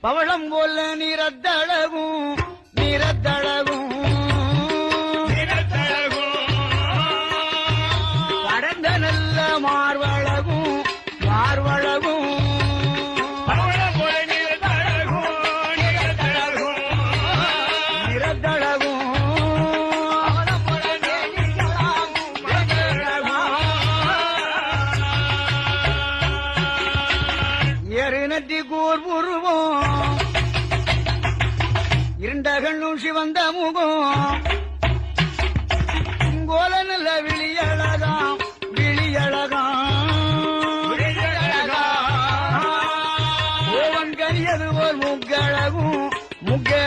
பவளம் போல நிறத்தழகும் நிறத்தழகும். படர்ந்த நல்ல மார்வழகும் மார்வழகும். நிறத்தழகும். எருநத்தி கூர் உருவம். இருண்டகண்ணும் சிவந்த முகம். கோல நல்ல விழியழகாம் விழியழகாம். கரியது ஒரு முக்கழகும். முக்கழகும்